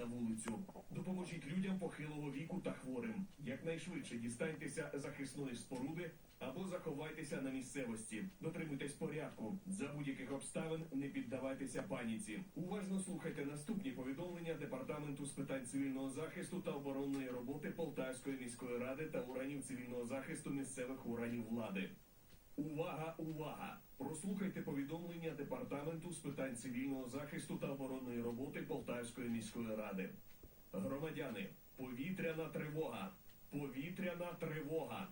на вулицю. Допоможіть людям похилого віку та хворим. Якнайшвидше дістаньтеся захисної споруди або заховайтеся на місцевості. Дотримуйтесь порядку. За будь-яких обставин не піддавайтеся паніці. Уважно слухайте наступні повідомлення департаменту з питань цивільного захисту та оборонної роботи Полтавської міської ради та органів цивільного захисту місцевих органів влади. Увага, увага! Прослухайте повідомлення департаменту з питань цивільного захисту та оборонної роботи Полтавської міської ради. Громадяни, повітряна тривога! Повітряна тривога!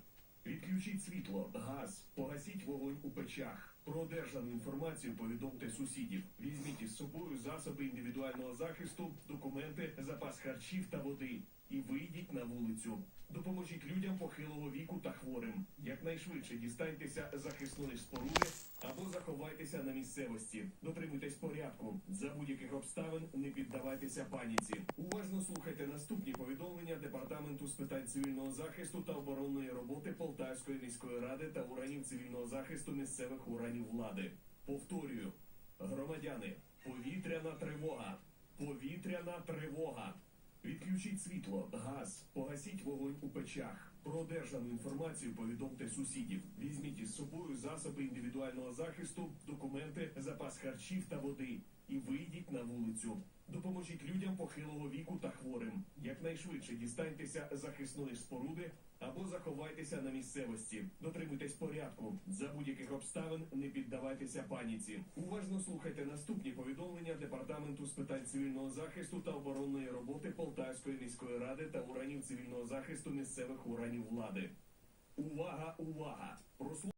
Відключіть світло, газ, погасіть вогонь у печах. Про одержану інформацію повідомте сусідів. Візьміть із собою засоби індивідуального захисту, документи, запас харчів та води. І вийдіть на вулицю. Допоможіть людям похилого віку та хворим. Якнайшвидше дістаньтеся захисної споруди або заховайтеся на місцевості. Дотримуйтесь порядку. За будь-яких обставин не піддавайтеся паніці. Уважно слухайте наступні повідомлення департаменту з питань цивільного захисту та оборонної роботи Полтавської міської ради та органів цивільного захисту місцевих органів влади. Повторюю, громадяни, повітряна тривога. Повітряна тривога. Відключіть світло, газ, погасіть вогонь у печах. Про державну інформацію повідомте сусідів. Візьміть із собою засоби індивідуального захисту, документи, запас харчів та води. І вийдіть на вулицю. Допоможіть людям похилого віку та хворим. Якнайшвидше дістаньтеся захисної споруди або заховайтеся на місцевості. Дотримуйтесь порядку. За будь-яких обставин не піддавайтеся паніці. Уважно слухайте наступні повідомлення департаменту з питань цивільного захисту та оборонної роботи Полтавської міської ради та органів цивільного захисту місцевих органів влади. Увага, увага!